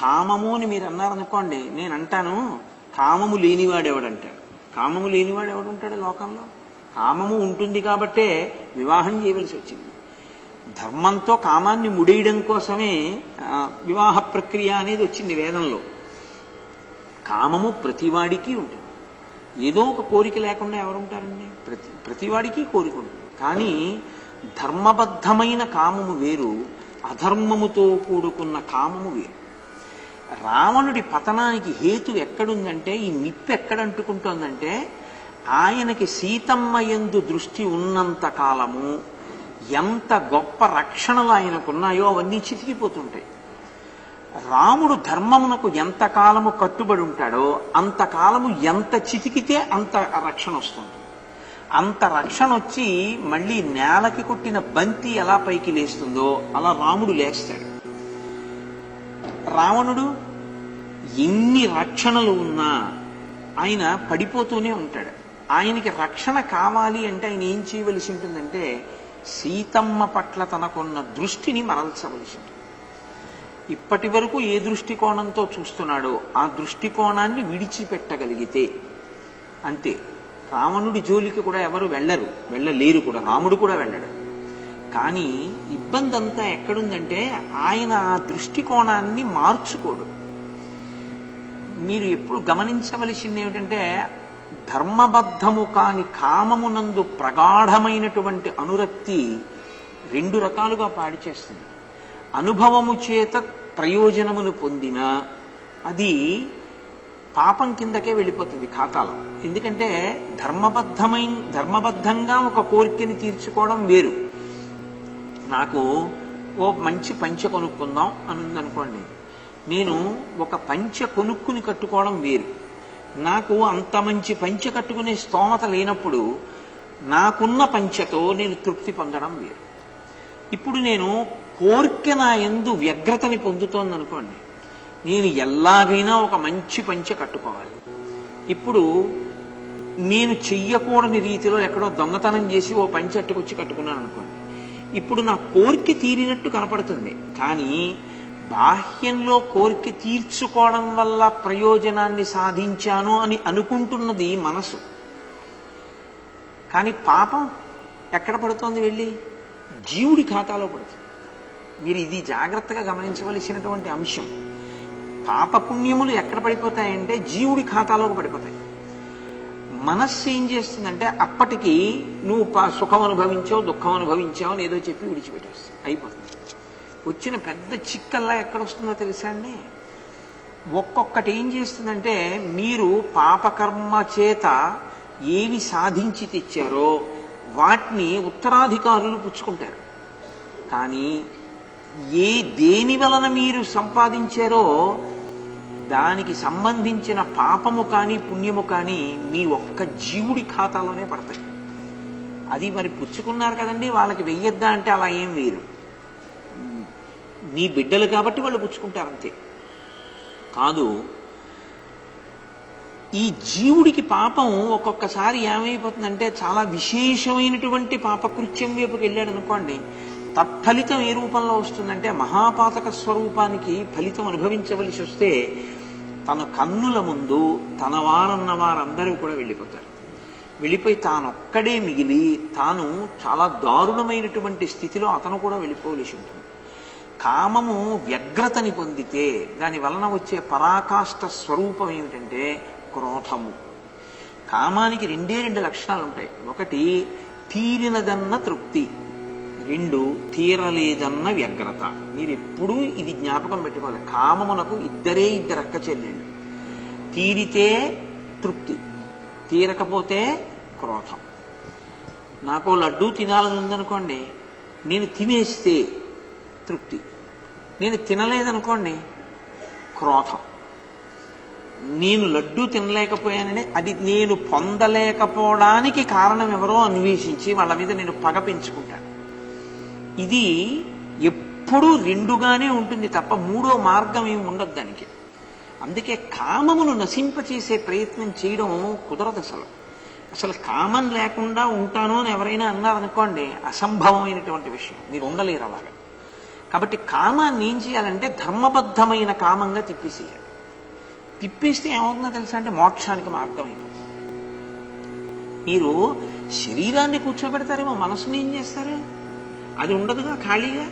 కామము అని మీరు అన్నారనుకోండి నేను అంటాను కామము లేనివాడెవడంటాడు. కామము లేనివాడు ఎవడుంటాడు లోకంలో? కామము ఉంటుంది కాబట్టే వివాహం చేయవలసి వచ్చింది. ధర్మంతో కామాన్ని ముడేయడం కోసమే వివాహ ప్రక్రియ అనేది వచ్చింది వేదంలో. కామము ప్రతివాడికి ఉంటుంది. ఏదో ఒక కోరిక లేకుండా ఎవరుంటారండి? ప్రతి ప్రతివాడికి కోరిక ఉంటుంది. కానీ ధర్మబద్ధమైన కామము వేరు అధర్మముతో కూడుకున్న కామము వేరు. రావణుడి పతనానికి హేతు ఎక్కడుందంటే ఈ నిప్పు ఎక్కడంటుకుంటోందంటే ఆయనకి సీతమ్మ ఎందు దృష్టి ఉన్నంత కాలము ఎంత గొప్ప రక్షణలు ఆయనకున్నాయో అవన్నీ చితికిపోతుంటాయి. రాముడు ధర్మమునకు ఎంత కాలము కట్టుబడి ఉంటాడో అంతకాలము ఎంత చితికితే అంత రక్షణ వస్తుంది. అంత రక్షణ వచ్చి మళ్ళీ నేలకి కొట్టిన బంతి ఎలా పైకి లేస్తుందో అలా రాముడు లేస్తాడు. రావణుడు ఎన్ని రక్షణలు ఉన్నా ఆయన పడిపోతూనే ఉంటాడు. ఆయనకి రక్షణ కావాలి అంటే ఆయన ఏం చేయవలసి ఉంటుందంటే సీతమ్మ పట్ల తనకున్న దృష్టిని మరల్చవలసి ఉంటుంది ఇప్పటి వరకు ఏ దృష్టికోణంతో చూస్తున్నాడో ఆ దృష్టికోణాన్ని విడిచిపెట్టగలిగితే అంతే. రావణుడి జోలికి కూడా ఎవరు వెళ్ళరు వెళ్ళలేరు కూడా. రాముడు కూడా వెళ్ళడు. కానీ ఇబ్బంది అంతా ఎక్కడుందంటే ఆయన ఆ దృష్టికోణాన్ని మార్చుకోడు. మీరు ఎప్పుడు గమనించవలసింది ఏమిటంటే ధర్మబద్ధము కాని కామమునందు ప్రగాఢమైనటువంటి అనురక్తి రెండు రకాలుగా పాడి చేస్తుంది అనుభవము చేత ప్రయోజనమును పొందిన అది పాపం కిందకే వెళ్ళిపోతుంది ఖాతాలో. ఎందుకంటే ధర్మబద్ధమైన ధర్మబద్ధంగా ఒక కోరికని తీర్చుకోవడం వేరు. నాకు ఓ మంచి పంచె కొనుక్కుందాం అని ఉందనుకోండి నేను ఒక పంచె కొనుక్కుని కట్టుకోవడం వేరు. నాకు అంత మంచి పంచె కట్టుకునే స్తోమత లేనప్పుడు నాకున్న పంచెతో నేను తృప్తి పొందడం వేరు. ఇప్పుడు నేను కోరిక నా ఎందు వ్యగ్రతని పొందుతోంది అనుకోండి నేను ఎలాగైనా ఒక మంచి పంచె కట్టుకోవాలి. ఇప్పుడు నేను చెయ్యకూడని రీతిలో ఎక్కడో దొంగతనం చేసి ఓ పంచె అట్టుకొచ్చి కట్టుకున్నాను అనుకోండి ఇప్పుడు నా కోరిక తీరినట్టు కనపడుతుంది. కానీ బాహ్యంలో కోరిక తీర్చుకోవడం వల్ల ప్రయోజనాన్ని సాధించాను అని అనుకుంటున్నది మనసు. కానీ పాపం ఎక్కడ పడుతోంది వెళ్ళి? జీవుడి ఖాతాలో పడుతుంది. మీరు ఇది జాగ్రత్తగా గమనించవలసినటువంటి అంశం. పాప పుణ్యములు ఎక్కడ పడిపోతాయంటే జీవుడి ఖాతాలోకి పడిపోతాయి. మనస్సు ఏం చేస్తుందంటే అప్పటికి నువ్వు ప- సుఖం అనుభవించావు దుఃఖం అనుభవించావు అని ఏదో చెప్పి విడిచిపెట్టేస్తుంది. అయిపోతుంది. వచ్చిన పెద్ద చిక్కల్లా ఎక్కడ వస్తుందో తెలుసా అండి? ఒక్కొక్కటి ఏం చేస్తుందంటే మీరు పాపకర్మ చేత ఏవి సాధించి తెచ్చారో వాటిని ఉత్తరాధికారులు పుచ్చుకుంటారు. కానీ ఏ దేని వలన మీరు సంపాదించారో దానికి సంబంధించిన పాపము కానీ పుణ్యము కానీ మీ ఒక్క జీవుడి ఖాతాలోనే పడతాయి. అది మరి పుచ్చుకున్నారు కదండి వాళ్ళకి వెయ్యొద్దా అంటే అలా ఏం వేరు. నీ బిడ్డలు కాబట్టి వాళ్ళు పుచ్చుకుంటారు అంతే. కాదు ఈ జీవుడికి పాపం ఒక్కొక్కసారి ఏమైపోతుందంటే చాలా విశేషమైనటువంటి పాపకృత్యం వైపుకి వెళ్ళాడు అనుకోండి తత్ఫలితం ఏ రూపంలో వస్తుందంటే మహాపాతక స్వరూపానికి ఫలితం అనుభవించవలసి వస్తే తన కన్నుల ముందు తన వారన్న వారందరూ కూడా వెళ్ళిపోతారు. వెళ్ళిపోయి తానొక్కడే మిగిలి తాను చాలా దారుణమైనటువంటి స్థితిలో అతను కూడా వెళ్ళిపోవలసి ఉంటుంది. కామము వ్యగ్రతని పొందితే దాని వలన వచ్చే పరాకాష్ట స్వరూపం ఏమిటంటే క్రోధము. కామానికి రెండే రెండు లక్షణాలు ఉంటాయి ఒకటి తీరినదన్న తృప్తి. రెండు తీరలేదన్న వ్యగ్రత. మీరు ఎప్పుడూ ఇది జ్ఞాపకం పెట్టుకోవాలి. కామమునకు ఇద్దరే ఇద్దరు అక్క చెల్లెళ్ళు. తీరితే తృప్తి తీరకపోతే క్రోధం. నాకు లడ్డూ తినాలని ఉందనుకోండి నేను తినేస్తే తృప్తి. నేను తినలేదనుకోండి క్రోధం. నేను లడ్డూ తినలేకపోయానని అది నేను పొందలేకపోవడానికి కారణం ఎవరో అన్వేషించి వాళ్ళ మీద నేను పగ పెంచుకుంటాను. ఇది ఎప్పుడూ రెండుగానే ఉంటుంది తప్ప మూడో మార్గం ఏమి ఉండదు దానికి. అందుకే కామమును నశింపచేసే ప్రయత్నం చేయడం కుదరదు అసలు. అసలు కామం లేకుండా ఉంటాను అని ఎవరైనా అన్నారనుకోండి అసంభవమైనటువంటి విషయం. మీరు ఉండలేరు అలాగా. కాబట్టి కామాన్ని ఏం చేయాలంటే ధర్మబద్ధమైన కామంగా తిప్పేసేయాలి. తిప్పేస్తే ఏమవుతుందో తెలుసా అంటే మోక్షానికి మార్గం మీరు శరీరాన్ని కూర్చోబెడతారేమో మనసుని ఏం చేస్తారు? అది ఉండదుగా ఖాళీగా?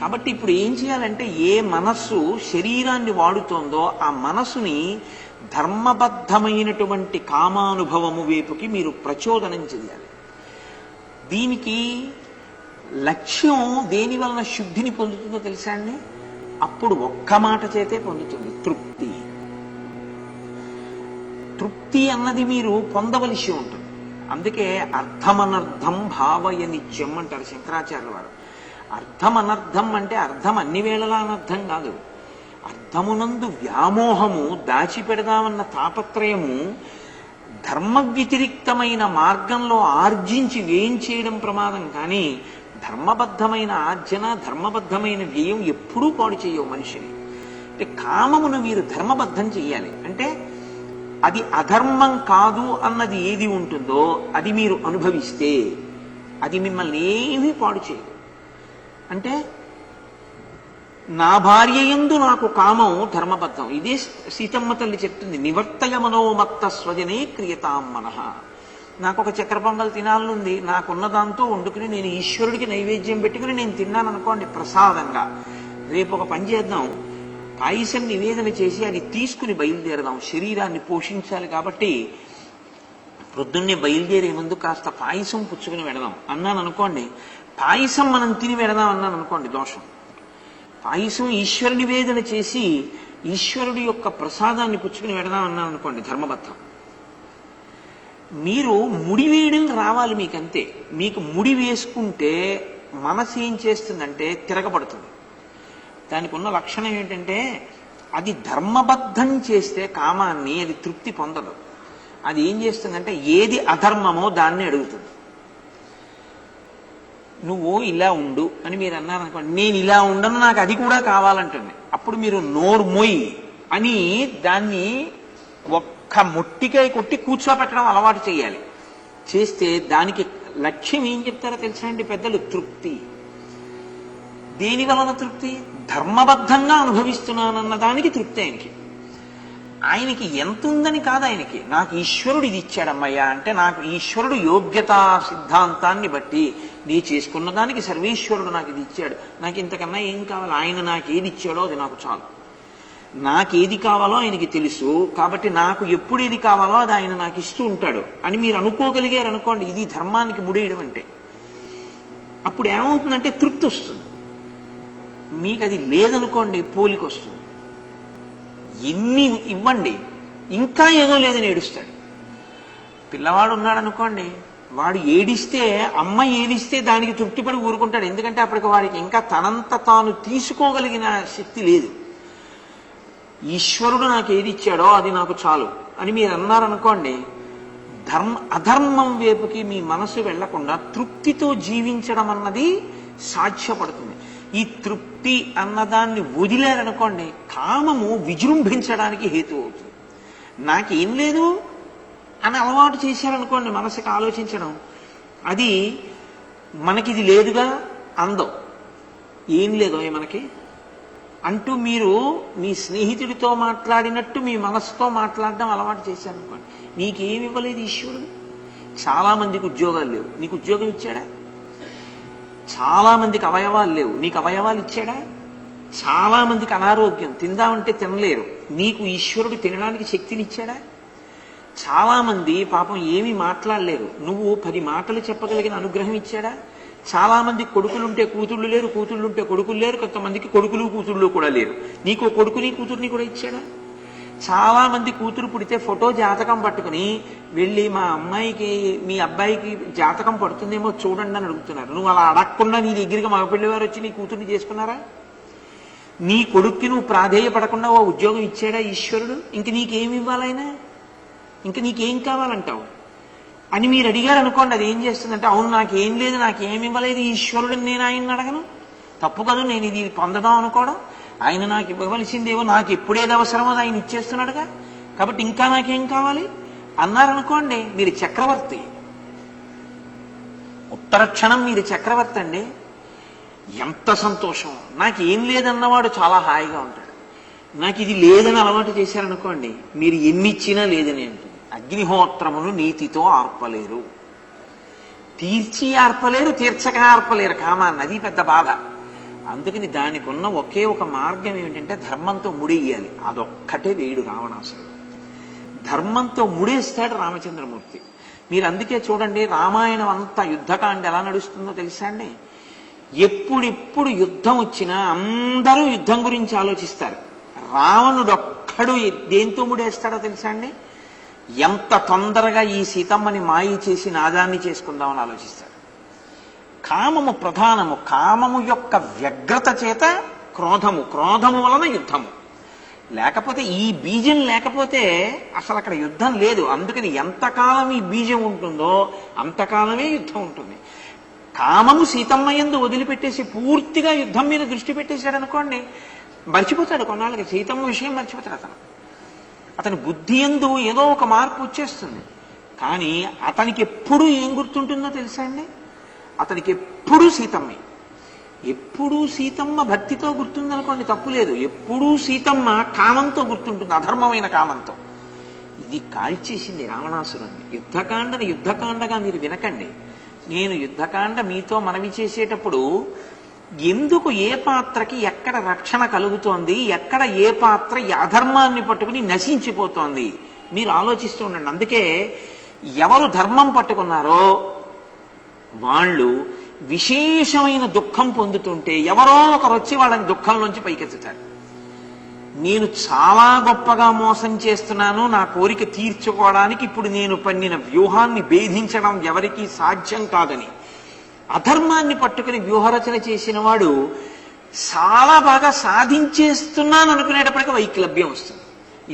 కాబట్టి ఇప్పుడు ఏం చేయాలంటే ఏ మనస్సు శరీరాన్ని వాడుతోందో ఆ మనసుని ధర్మబద్ధమైనటువంటి కామానుభవము వైపుకి మీరు ప్రచోదనం చేయాలి దీనికి లక్ష్యం దేని వలన శుద్ధిని పొందుతుందో తెలుసా అండి? అప్పుడు ఒక్క మాట చేతే పొందుతుంది తృప్తి. తృప్తి అన్నది మీరు పొందవలసి ఉంటుంది. అందుకే అర్థమనర్థం భావయ నిత్యం అంటారు శంకరాచార్యుల వారు అర్థం అనర్థం అంటే అర్థం అన్ని వేళలా అనర్థం కాదు. అర్థమునందు వ్యామోహము దాచిపెడదామన్న తాపత్రయము ధర్మ వ్యతిరిక్తమైన మార్గంలో ఆర్జించి వ్యయం చేయడం ప్రమాదం కానీ ధర్మబద్ధమైన ఆర్జన ధర్మబద్ధమైన వ్యయం ఎప్పుడూ పాడు చేయవు మనిషిని. అంటే కామమును మీరు ధర్మబద్ధం చేయాలి అంటే అది అధర్మం కాదు అన్నది ఏది ఉంటుందో అది మీరు అనుభవిస్తే అది మిమ్మల్ని ఏమీ పాడు చేయదు. అంటే నా భార్య ఎందు నాకు కామం ధర్మబద్ధం. ఇదే సీతమ్మ తల్లి చెప్తుంది నివర్తయ మనోమత్త స్వజనే క్రియతాం మనః. నాకు ఒక చక్ర పొంగల్ తినాలనుంది. నాకున్న దాంతో వండుకుని నేను ఈశ్వరుడికి నైవేద్యం పెట్టుకుని నేను తిన్నాను అనుకోండి ప్రసాదంగా. రేపు ఒక పని చేద్దాం. పాయసం నివేదన చేసి అది తీసుకుని బయలుదేరదాం. శరీరాన్ని పోషించాలి కాబట్టి ప్రొద్దున్నే బయలుదేరే ముందు కాస్త పాయసం పుచ్చుకుని వెడదాం అన్నాను అనుకోండి పాయసం మనం తిని వెడదాం అన్నాను అనుకోండి దోషం. పాయసం ఈశ్వర నివేదన చేసి ఈశ్వరుడి యొక్క ప్రసాదాన్ని పుచ్చుకుని వెడదాం అన్నాను అనుకోండి ధర్మబద్ధం. మీరు ముడి వేయడం రావాలి మీకు అంతే మీకు ముడి వేసుకుంటే మనసు ఏం చేస్తుందంటే తిరగబడుతుంది. దానికి ఉన్న లక్షణం ఏంటంటే అది ధర్మబద్ధం చేస్తే కామాన్ని అది తృప్తి పొందదు. అది ఏం చేస్తుందంటే ఏది అధర్మమో దాన్ని అడుగుతుంది. నువ్వు ఇలా ఉండు అని మీరు అన్నారనుకోండి నేను ఇలా ఉండను నాకు అది కూడా కావాలంటుంది. అప్పుడు మీరు నోరు అని దాన్ని ఒక్క మొట్టికాయ కొట్టి కూర్చోపెట్టడం అలవాటు చేయాలి. చేస్తే దానికి లక్ష్యం ఏం చెప్తారో తెలుసా అండి పెద్దలు? తృప్తి. దేని వలన తృప్తి? ధర్మబద్ధంగా అనుభవిస్తున్నానన్న దానికి తృప్తి ఆయనకి. ఆయనకి ఎంత ఉందని కాదు ఆయనకి. నాకు ఈశ్వరుడు ఇది ఇచ్చాడమ్మయ్యా అంటే నాకు ఈశ్వరుడు యోగ్యతా సిద్ధాంతాన్ని బట్టి నీ చేసుకున్న దానికి సర్వేశ్వరుడు నాకు ఇది ఇచ్చాడు. నాకు ఇంతకన్నా ఏం కావాలి? ఆయన నాకు ఏది ఇచ్చాడో అది నాకు చాలు. నాకేది కావాలో ఆయనకి తెలుసు. కాబట్టి నాకు ఎప్పుడు ఏది కావాలో అది ఆయన నాకు ఇస్తూ ఉంటాడు. అని మీరు అనుకోగలిగారు అనుకోండి ఇది ధర్మానికి ముడేయడం అంటే. అప్పుడు ఏమవుతుందంటే తృప్తి వస్తుంది. మీకు అది లేదనుకోండి పోలికి వస్తుంది ఎన్ని ఇవ్వండి ఇంకా ఏదో లేదని ఏడుస్తాడు. పిల్లవాడు ఉన్నాడు అనుకోండి వాడు ఏడిస్తే అమ్మ ఏడిస్తే దానికి తృప్తిపడి ఊరుకుంటాడు. ఎందుకంటే అప్పటికి వాడికి ఇంకా తనంత తాను తీసుకోగలిగిన శక్తి లేదు. ఈశ్వరుడు నాకు ఏది ఇచ్చాడో అది నాకు చాలు అని మీరు అన్నారనుకోండి ధర్మ అధర్మం వైపుకి మీ మనసు వెళ్ళకుండా తృప్తితో జీవించడం అన్నది సాధ్యపడుతుంది. ఈ తృప్తి అన్నదాన్ని వదిలేరనుకోండి కామము విజృంభించడానికి హేతు అవుతుంది. నాకేం లేదు అని అలవాటు చేశారనుకోండి మనసుకి ఆలోచించడం అది మనకిది లేదుగా అందం. ఏం లేదో మనకి? అంటూ మీరు మీ స్నేహితుడితో మాట్లాడినట్టు మీ మనసుతో మాట్లాడడం అలవాటు చేశారనుకోండి నీకేమి ఇవ్వలేదు ఈశ్వరుడు? చాలామందికి ఉద్యోగాలు లేవు. నీకు ఉద్యోగం ఇచ్చాడా? చాలా మందికి అవయవాలు లేవు. నీకు అవయవాలు ఇచ్చాడా? చాలా మందికి అనారోగ్యం. తిందామంటే తినలేరు. నీకు ఈశ్వరుడు తినడానికి శక్తిని ఇచ్చాడా? చాలా మంది పాపం ఏమీ మాట్లాడలేరు. నువ్వు పది మాటలు చెప్పగలిగిన అనుగ్రహం ఇచ్చాడా? చాలా మంది కొడుకులుంటే కూతుళ్ళు లేరు కూతుళ్ళుంటే కొడుకులు లేరు. కొంతమందికి కొడుకులు కూతుళ్ళు కూడా లేరు. నీకు కొడుకుని కూతుర్ని కూడా ఇచ్చాడా? చాలామంది కూతురు పుడితే ఫోటో జాతకం పట్టుకుని వెళ్ళి మా అమ్మాయికి మీ అబ్బాయికి జాతకం పడుతుందేమో చూడండి అని అడుగుతున్నారు. నువ్వు అలా అడగకుండా నీ దగ్గరికి మగపిల్లి వారు వచ్చి నీ కూతుర్ని చేసుకున్నారా? నీ కొడుక్కి నువ్వు ప్రాధేయపడకుండా ఓ ఉద్యోగం ఇచ్చాడా ఈశ్వరుడు? ఇంక నీకేమి ఇవ్వాలైనా ఇంక నీకేం కావాలంటావు? అని మీరు అడిగారు అనుకోండి అది ఏం చేస్తుందంటే అవును నాకేం లేదు నాకేమి ఇవ్వలేదు ఈశ్వరుడిని నేను ఆయన్ని అడగను. తప్పు కదా నేను ఇది పొందడం అనుకోవడం. ఆయన నాకు ఇవ్వవలసిందేవో నాకు ఎప్పుడేది అవసరమో అది ఆయన ఇచ్చేస్తున్నాడుగా? కాబట్టి ఇంకా నాకేం కావాలి? అన్నారనుకోండి మీరు చక్రవర్తి. ఉత్తర క్షణం మీరు చక్రవర్తి అండి. ఎంత సంతోషం. నాకు ఏం లేదన్నవాడు చాలా హాయిగా ఉంటాడు. నాకు ఇది లేదని అలవాటు చేశారనుకోండి మీరు ఎన్ని ఇచ్చినా లేదని అంటుంది. అగ్నిహోత్రమును నీతితో ఆర్పలేరు. తీర్చి ఆర్పలేరు తీర్చక ఆర్పలేరు. కామా నది పెద్ద బాధ. అందుకని దానికి ఉన్న ఒకే ఒక మార్గం ఏమిటంటే ధర్మంతో ముడేయాలి అదొక్కటే వేయుడు రావణాసురుడు. ధర్మంతో ముడేస్తాడు రామచంద్రమూర్తి. మీరు అందుకే చూడండి రామాయణం అంతా యుద్ధకాండ ఎలా నడుస్తుందో తెలుసా అండి? ఎప్పుడెప్పుడు యుద్ధం వచ్చినా అందరూ యుద్ధం గురించి ఆలోచిస్తారు. రావణుడు ఒక్కడు దేంతో ముడేస్తాడో తెలుసా అండి? ఎంత తొందరగా ఈ సీతమ్మని మాయి చేసి నాదాన్ని చేసుకుందామని ఆలోచిస్తాడు. కామము ప్రధానము. కామము యొక్క వ్యగ్రత చేత క్రోధము. క్రోధము వలన యుద్ధము. లేకపోతే ఈ బీజం లేకపోతే అసలు అక్కడ యుద్ధం లేదు. అందుకని ఎంతకాలం ఈ బీజం ఉంటుందో అంతకాలమే యుద్ధం ఉంటుంది. కామము సీతమ్మ ఎందు వదిలిపెట్టేసి పూర్తిగా యుద్ధం మీద దృష్టి పెట్టేశాడు అనుకోండి మర్చిపోతాడు కొన్నాళ్ళకి. సీతమ్మ విషయం మర్చిపోతాడు అతను. అతని బుద్ధి ఎందు ఏదో ఒక మార్పు వచ్చేస్తుంది. కానీ అతనికి ఎప్పుడు ఏం గుర్తుంటుందో తెలుసా అండి? అతనికి ఎప్పుడూ సీతమ్మే. ఎప్పుడూ సీతమ్మ భక్తితో గుర్తుందనుకోండి తప్పు లేదు. ఎప్పుడూ సీతమ్మ కామంతో గుర్తుంటుంది అధర్మమైన కామంతో. ఇది కాల్చేసింది రావణాసురుణ్ణి. యుద్ధకాండని యుద్ధకాండగా మీరు వినకండి. నేను యుద్ధకాండ మీతో మనవి చేసేటప్పుడు ఎందుకు ఏ పాత్రకి ఎక్కడ రక్షణ కలుగుతోంది ఎక్కడ ఏ పాత్ర అధర్మాన్ని పట్టుకుని నశించిపోతోంది మీరు ఆలోచిస్తూ ఉండండి. అందుకే ఎవరు ధర్మం పట్టుకున్నారో వాళ్ళు విశేషమైన దుఃఖం పొందుతుంటే ఎవరో ఒకరు వచ్చి వాళ్ళని దుఃఖంలోంచి పైకెత్తుతారు. నేను చాలా గొప్పగా మోసం చేస్తున్నాను నా కోరిక తీర్చుకోవడానికి ఇప్పుడు నేను పన్నిన వ్యూహాన్ని భేదించడం ఎవరికీ సాధ్యం కాదని. అధర్మాన్ని పట్టుకుని వ్యూహరచన చేసిన వాడు చాలా బాగా సాధించేస్తున్నాను అనుకునేటప్పటికీ వైక్లభ్యం వస్తుంది.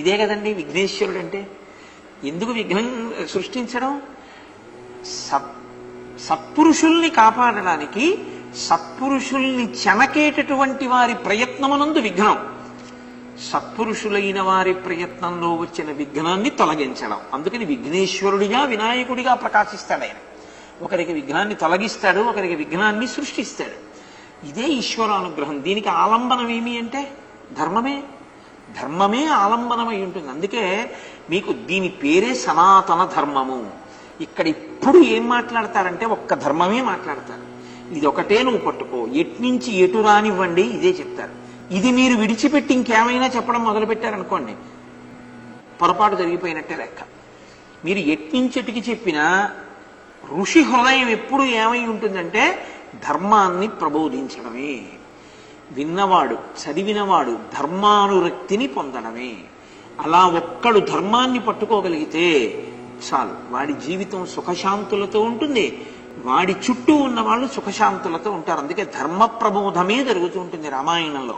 ఇదే కదండి విఘ్నేశ్వరుడు అంటే. ఎందుకు విఘ్నం సృష్టించడం? సబ్ సత్పురుషుల్ని కాపాడడానికి సత్పురుషుల్ని చెనకేటటువంటి వారి ప్రయత్నమునందు విఘ్నం. సత్పురుషులైన వారి ప్రయత్నంలో వచ్చిన విఘ్నాన్ని తొలగించడం. అందుకని విఘ్నేశ్వరుడిగా వినాయకుడిగా ప్రకాశిస్తాడు ఆయన. ఒకరికి విఘ్నాన్ని తొలగిస్తాడు ఒకరికి విఘ్నాన్ని సృష్టిస్తాడు. ఇదే ఈశ్వరానుగ్రహం. దీనికి ఆలంబనం ఏమి అంటే ధర్మమే. ధర్మమే ఆలంబనమై ఉంటుంది. అందుకే మీకు దీని పేరే సనాతన ధర్మము. ఇక్కడ ఇప్పుడు ఏం మాట్లాడతారంటే ఒక్క ధర్మమే మాట్లాడతారు. ఇది ఒకటే నువ్వు పట్టుకో. ఎట్నుంచి ఎటు రానివ్వండి ఇదే చెప్తారు. ఇది మీరు విడిచిపెట్టి ఇంకేమైనా చెప్పడం మొదలుపెట్టారనుకోండి పొరపాటు జరిగిపోయినట్టే లెక్క. మీరు ఎట్నుంచెటికి చెప్పినా ఋషి హృదయం ఎప్పుడు ఏమై ఉంటుందంటే ధర్మాన్ని ప్రబోధించడమే. విన్నవాడు చదివినవాడు ధర్మానురక్తిని పొందడమే. అలా ఒక్కడు ధర్మాన్ని పట్టుకోగలిగితే చాలు. వాడి జీవితం సుఖశాంతులతో ఉంటుంది. వాడి చుట్టూ ఉన్న వాళ్ళు సుఖశాంతులతో ఉంటారు. అందుకే ధర్మ ప్రబోధమే జరుగుతూ ఉంటుంది రామాయణంలో.